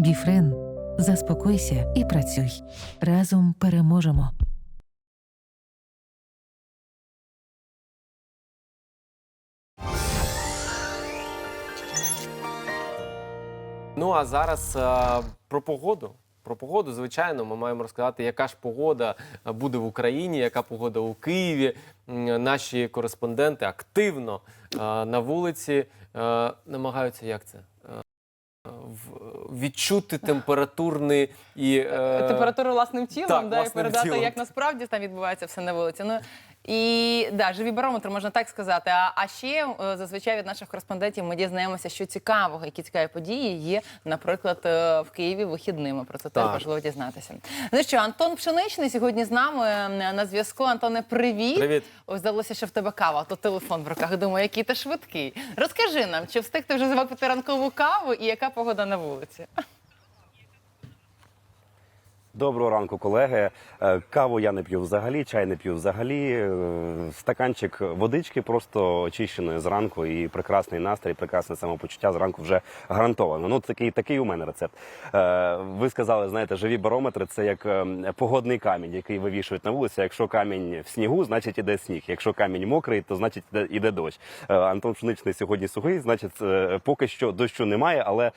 Біфрен. Заспокойся і працюй. Разом переможемо. Ну а зараз е, про погоду. Про погоду, звичайно, ми маємо розказати, яка ж погода е, буде в Україні, яка погода у Києві. Наші кореспонденти активно е, на вулиці е, намагаються як це? Е, Відчути температурний і е, температуру власним тілом, так, да, і власним передати, тілом. як насправді там відбувається все на вулиці. Ну і да, живий барометр, можна так сказати. А, а ще е, зазвичай від наших кореспондентів ми дізнаємося, що цікавого, які цікаві події є, наприклад, е, в Києві вихідними. Про це теж важливо дізнатися. Ну що, Антон Пшеничний сьогодні з нами на зв'язку. Антоне, привіт. Привіт. Ось здалося, що в тебе кава, а то телефон в руках. Думаю, який ти швидкий. Розкажи нам, чи встиг ти вже випити ранкову каву і яка погода на вулиці? Доброго ранку, колеги. Е, Каву я не п'ю взагалі, чай не п'ю взагалі. Е, Стаканчик водички просто очищеної зранку і прекрасний настрій, прекрасне самопочуття зранку вже гарантовано. Ну, такий, такий у мене рецепт. Е, Ви сказали, знаєте, живі барометри це як е, погодний камінь, який вивішують на вулиці. Якщо камінь в снігу, значить іде сніг. Якщо камінь мокрий, то значить іде, дощ. Антон Пшеничний сьогодні сухий, значить, поки що дощу немає, але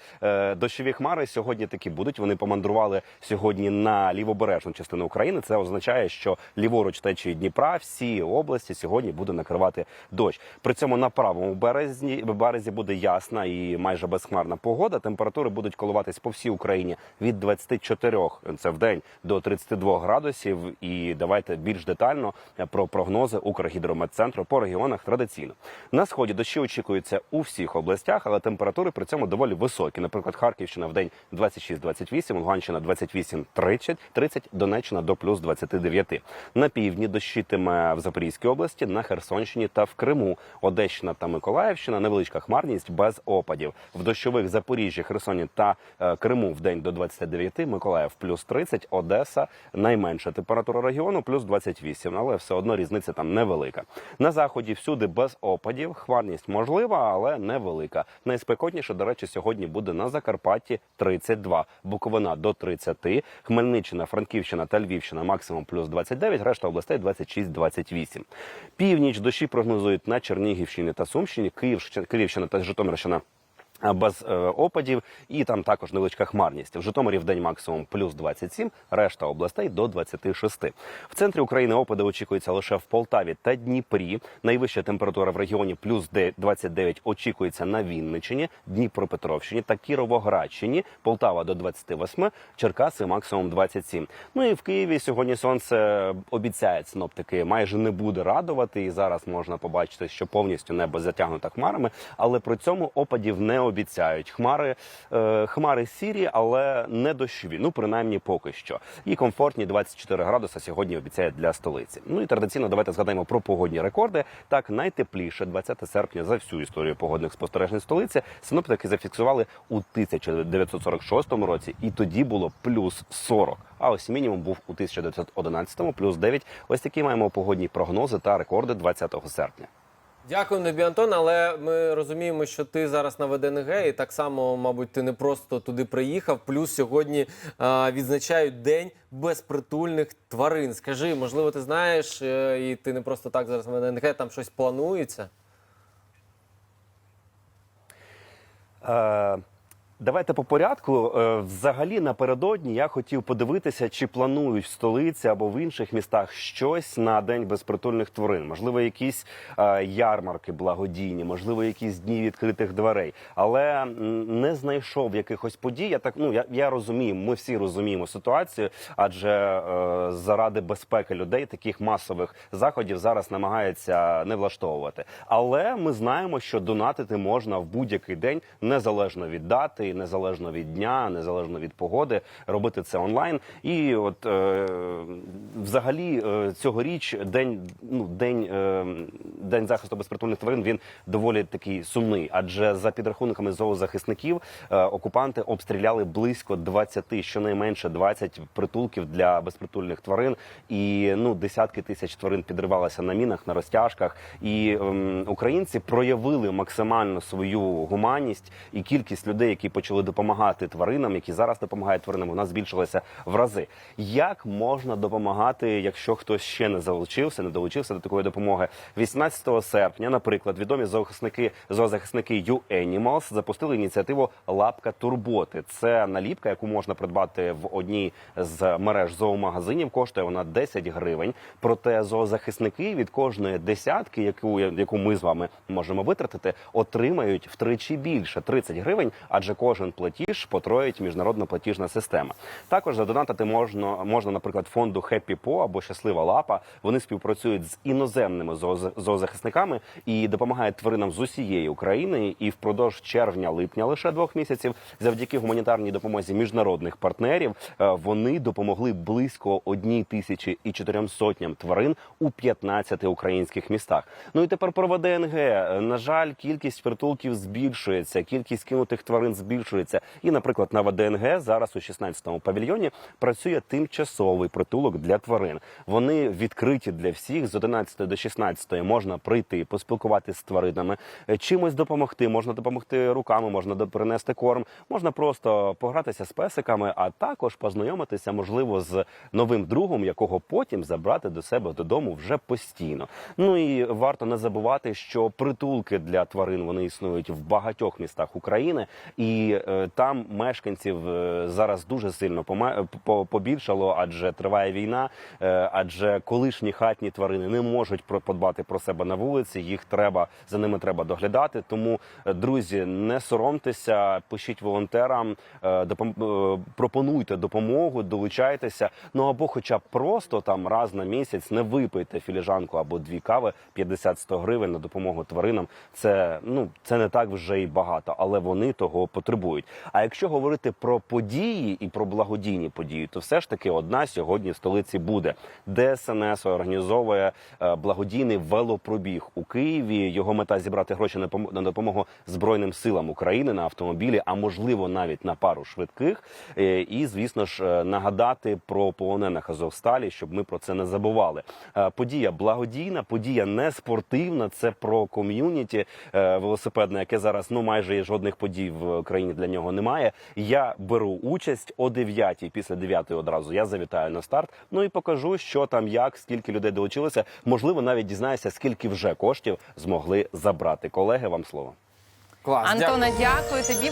дощові хмари сьогодні такі будуть. Вони помандрували сьогодні на лівобережну частину України. Це означає, що ліворуч течії Дніпра всі області сьогодні буде накривати дощ. При цьому на правому березні березі буде ясна і майже безхмарна погода. Температури будуть коливатись по всій Україні від 24, це в день до 32 градусів. І давайте більш детально про прогнози Укргідрометцентру по регіонах традиційно. На сході дощі очікуються у всіх областях, але температури при цьому доволі високі. Наприклад, Харківщина в день 26-28, Луганщина 28-30, 30, Донеччина до плюс 29. На півдні дощитиме в Запорізькій області, на Херсонщині та в Криму. Одещина та Миколаївщина невеличка хмарність без опадів. В дощових Запоріжжі, Херсоні та е, Криму в день до 29, Миколаїв плюс 30, Одеса найменша температура регіону плюс 28, але все одно різниця там невелика. На заході всюди без опадів. Хмарність можлива, але невелика. Найспекотніше, до речі, сьогодні буде на Закарпатті 32, Буковина до 30, Хмельниччина, Франківщина та Львівщина максимум плюс 29, решта областей 26-28. Північ дощі прогнозують на Чернігівщині та Сумщині, Київщина, Київщина та Житомирщина без е, опадів, і там також невеличка хмарність. В Житомирі в день максимум плюс 27, решта областей до 26. В центрі України опади очікуються лише в Полтаві та Дніпрі. Найвища температура в регіоні плюс де- 29 очікується на Вінниччині, Дніпропетровщині та Кіровоградщині. Полтава до 28, Черкаси максимум 27. Ну і в Києві сьогодні сонце обіцяють синоптики майже не буде радувати. І зараз можна побачити, що повністю небо затягнуто хмарами, але при цьому опадів не обіцяють. Хмари, е, хмари сірі, але не дощові. Ну принаймні поки що. І комфортні 24 градуси сьогодні обіцяють для столиці. Ну і традиційно давайте згадаємо про погодні рекорди. Так найтепліше 20 серпня за всю історію погодних спостережень столиці. Синоптики зафіксували у 1946 році, і тоді було плюс 40. А ось мінімум був у 1911 плюс 9. Ось такі маємо погодні прогнози та рекорди 20 серпня. Дякую Небі Антон. Але ми розуміємо, що ти зараз на ВДНГ, і так само, мабуть, ти не просто туди приїхав. Плюс сьогодні а, відзначають день безпритульних тварин. Скажи, можливо, ти знаєш, е, і ти не просто так зараз на ВДНГ, там щось планується? Е, Давайте по порядку. Е, Взагалі напередодні я хотів подивитися, чи планують в столиці або в інших містах щось на день безпритульних тварин. Можливо, якісь е, ярмарки благодійні, можливо, якісь дні відкритих дверей. Але не знайшов якихось подій. Я так ну я, я розумію, ми всі розуміємо ситуацію, адже е, заради безпеки людей таких масових заходів зараз намагаються не влаштовувати. Але ми знаємо, що донатити можна в будь-який день, незалежно від дати, незалежно від дня, незалежно від погоди, робити це онлайн. І от е, взагалі е, цьогоріч день, ну день, е, день захисту безпритульних тварин він доволі такий сумний. Адже за підрахунками зоозахисників е, окупанти обстріляли близько 20, щонайменше 20 притулків для безпритульних тварин, і ну десятки тисяч тварин підривалися на мінах, на розтяжках. І ем, українці проявили максимально свою гуманність і кількість людей, які почали почали допомагати тваринам, які зараз допомагають тваринам, вона збільшилася в рази. Як можна допомагати, якщо хтось ще не залучився, не долучився до такої допомоги? 18 серпня, наприклад, відомі зоохисники зоозахисники U-Animals запустили ініціативу Лапка турботи. Це наліпка, яку можна придбати в одній з мереж зоомагазинів. Коштує вона 10 гривень. Проте зоозахисники від кожної десятки, яку яку ми з вами можемо витратити, отримають втричі більше 30 гривень, адже кожен платіж потроїть міжнародна платіжна система. Також задонатити можна, можна, наприклад, фонду Po або Щаслива Лапа. Вони співпрацюють з іноземними зооз- зоозахисниками і допомагають тваринам з усієї України. І впродовж червня-липня лише двох місяців, завдяки гуманітарній допомозі міжнародних партнерів, е, вони допомогли близько одній тисячі і тварин у 15 українських містах. Ну і тепер про ВДНГ. Е, На жаль, кількість притулків збільшується, кількість кинутих тварин збільшується. І, наприклад, на ВДНГ зараз у 16-му павільйоні працює тимчасовий притулок для тварин. Вони відкриті для всіх з 11 до 16 можна прийти, поспілкуватися з тваринами, е, чимось допомогти. Можна допомогти руками, можна принести корм, можна просто погратися з песиками, а також познайомитися, можливо, з новим другом, якого потім забрати до себе додому вже постійно. Ну і варто не забувати, що притулки для тварин вони існують в багатьох містах України, і е, там мешканців е, зараз дуже сильно по- побільшало, адже триває війна, е, адже колишні хатні тварини не можуть про- подбати про себе на вулиці. Їх треба за ними треба доглядати. Тому, е, друзі, не соромтеся, пишіть волонтерам, е, е, пропонуйте допомогу, долучайтеся. Ну або, хоча б просто там раз на місяць не випийте філіжанку або дві кави 50-100 гривень на допомогу тваринам. Це ну це не так вже й багато, але вони того потребують. А якщо говорити про події і про благодійні події, то все ж таки одна сьогодні в столиці буде. ДСНС організовує е, благодійний велопробіг у Києві. Його мета зібрати гроші на пом- допомогу Збройним силам України на автомобілі, а можливо навіть на пару швидких. Е, І звісно ж е, нагадати про полонених Азовсталі, щоб ми про це не забували. Подія благодійна, подія не спортивна. Це про ком'юніті велосипедне, яке зараз ну майже жодних подій в країні для нього немає. Я беру участь о 9 після 9 одразу. Я завітаю на старт. Ну і покажу, що там, як, скільки людей долучилося. Можливо, навіть дізнаюся, скільки вже коштів змогли забрати. Колеги, вам слово. Клас, Антона, дякую. дякую тобі.